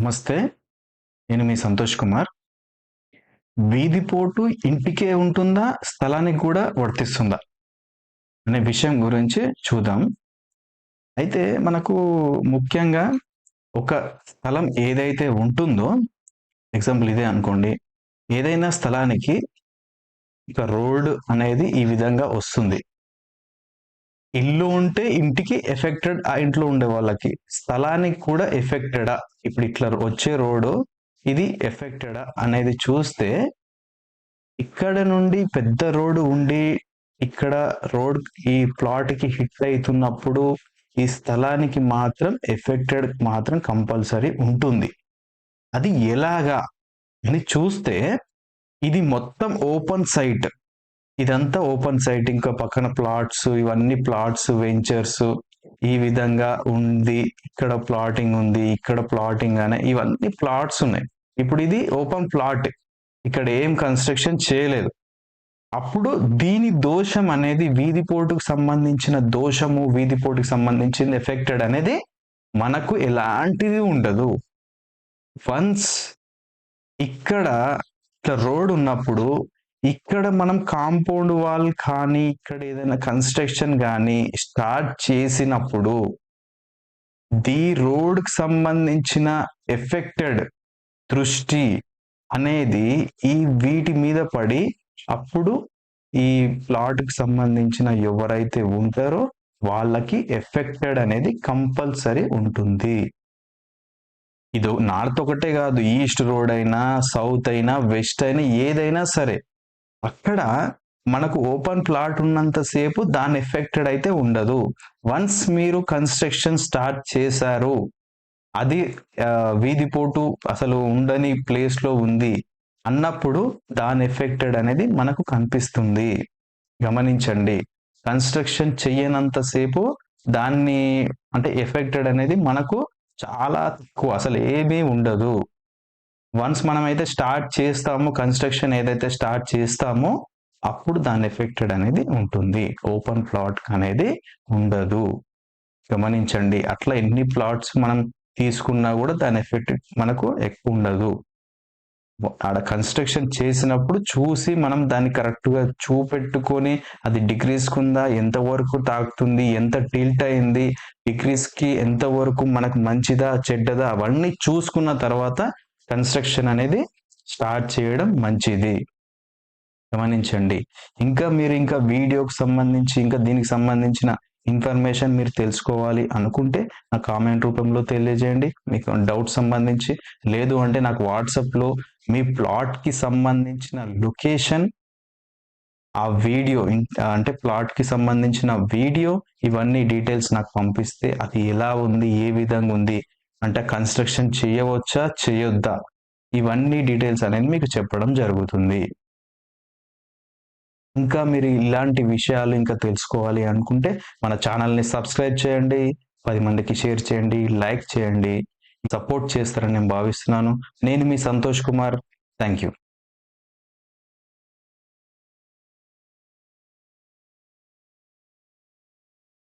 నమస్తే. నేను మీ సంతోష్ కుమార్. వీధి పోటు ఇంటికే ఉంటుందా? స్థలానికి కూడా వర్తిస్తుందా? అనే విషయం గురించి చూద్దాం. అయితే మనకు ముఖ్యంగా ఒక స్థలం ఏదైతే ఉంటుందో ఎగ్జాంపుల్ ఇదే అనుకోండి. ఏదైనా స్థలానికి ఒక రోడ్ అనేది ఈ విధంగా వస్తుంది. ఇల్లు ఉంటే ఇంటికి ఎఫెక్టెడ్ ఆ ఇంట్లో ఉండే వాళ్ళకి. స్థలానికి కూడా ఎఫెక్టెడా? ఇప్పుడు ఇట్లా వచ్చే రోడ్డు ఇది ఎఫెక్టెడా అనేది చూస్తే ఇక్కడ నుండి పెద్ద రోడ్డు ఉండి ఇక్కడ రోడ్ ఈ ప్లాట్కి హిట్ అవుతున్నప్పుడు ఈ స్థలానికి మాత్రం ఎఫెక్టెడ్ మాత్రం కంపల్సరీ ఉంటుంది. అది ఎలాగా? అని చూస్తే ఇది మొత్తం ఓపెన్ సైట్. ఇదంతా ఓపెన్ సైట్ ఇంకా పక్కన ప్లాట్స్ ఇవన్నీ ప్లాట్స్ వెంచర్స్ ఈ విధంగా ఉంది. ఇక్కడ ప్లాటింగ్ ఉంది ఇక్కడ ప్లాటింగ్ అనే ఇవన్నీ ప్లాట్స్ ఉన్నాయి. ఇప్పుడు ఇది ఓపెన్ ప్లాట్. ఇక్కడ ఏం కన్స్ట్రక్షన్ చేయలేదు. అప్పుడు దీని దోషం అనేది వీధిపోటుకు సంబంధించిన దోషము వీధిపోటుకు సంబంధించింది ఎఫెక్టెడ్ అనేది మనకు ఎలాంటిది ఉండదు. వన్స్ ఇక్కడ ఇట్లా రోడ్ ఉన్నప్పుడు ఇక్కడ మనం కాంపౌండ్ వాల్ కానీ ఇక్కడ ఏదైనా కన్స్ట్రక్షన్ కానీ స్టార్ట్ చేసినప్పుడు ది రోడ్కి సంబంధించిన ఎఫెక్టెడ్ దృష్టి అనేది ఈ వీటి మీద పడి అప్పుడు ఈ ప్లాట్కి సంబంధించిన ఎవరైతే ఉంటారో వాళ్ళకి ఎఫెక్టెడ్ అనేది కంపల్సరీ ఉంటుంది. ఇది నార్త్ ఒకటే కాదు ఈస్ట్ రోడ్ అయినా సౌత్ అయినా వెస్ట్ అయినా ఏదైనా సరే అక్కడ మనకు ఓపెన్ ప్లాట్ ఉన్నంతసేపు దాని ఎఫెక్టెడ్ అయితే ఉండదు. వన్స్ మీరు కన్స్ట్రక్షన్ స్టార్ట్ చేశారు అది వీధిపోటు అసలు ఉండని ప్లేస్లో ఉంది అన్నప్పుడు దాని ఎఫెక్టెడ్ అనేది మనకు కనిపిస్తుంది. గమనించండి. కన్స్ట్రక్షన్ చెయ్యనంతసేపు దాన్ని అంటే ఎఫెక్టెడ్ అనేది మనకు చాలా తక్కువ అసలు ఏమీ ఉండదు. వన్స్ మనం అయితే స్టార్ట్ చేస్తామో కన్స్ట్రక్షన్ ఏదైతే స్టార్ట్ చేస్తామో అప్పుడు దాని ఎఫెక్టెడ్ అనేది ఉంటుంది. ఓపెన్ ప్లాట్ అనేది ఉండదు. గమనించండి అట్లా ఎన్ని ప్లాట్స్ మనం తీసుకున్నా కూడా దాని ఎఫెక్ట్ మనకు ఎక్కువ ఉండదు. ఆడ కన్స్ట్రక్షన్ చేసినప్పుడు చూసి మనం దాన్ని కరెక్ట్గా చూపెట్టుకొని అది డిగ్రీస్కుందా ఎంతవరకు తాకుతుంది ఎంత టిల్ట్ అయింది డిగ్రీస్కి ఎంతవరకు మనకు మంచిదా చెడ్డదా అవన్నీ చూసుకున్న తర్వాత కన్స్ట్రక్షన్ అనేది స్టార్ట్ చేయడం మంచిది. గమనించండి. ఇంకా మీరు ఇంకా వీడియోకి సంబంధించి ఇంకా దీనికి సంబంధించిన ఇన్ఫర్మేషన్ మీరు తెలుసుకోవాలి అనుకుంటే నా కామెంట్ రూపంలో తెలియజేయండి. మీకు డౌట్ సంబంధించి లేదు అంటే నాకు వాట్సాప్లో మీ ప్లాట్కి సంబంధించిన లొకేషన్ ఆ వీడియో అంటే ప్లాట్కి సంబంధించిన వీడియో ఇవన్నీ డీటెయిల్స్ నాకు పంపిస్తే అది ఎలా ఉంది ఏ విధంగా ఉంది అంటే కన్స్ట్రక్షన్ చేయవచ్చా చేయొద్దా? ఇవన్నీ డీటెయిల్స్ అనేది మీకు చెప్పడం జరుగుతుంది. ఇంకా మీరు ఇలాంటి విషయాలు ఇంకా తెలుసుకోవాలి అనుకుంటే మన ఛానల్ని సబ్స్క్రైబ్ చేయండి పది మందికి షేర్ చేయండి లైక్ చేయండి సపోర్ట్ చేస్తారని నేను భావిస్తున్నాను. నేను మీ సంతోష్ కుమార్. Thank you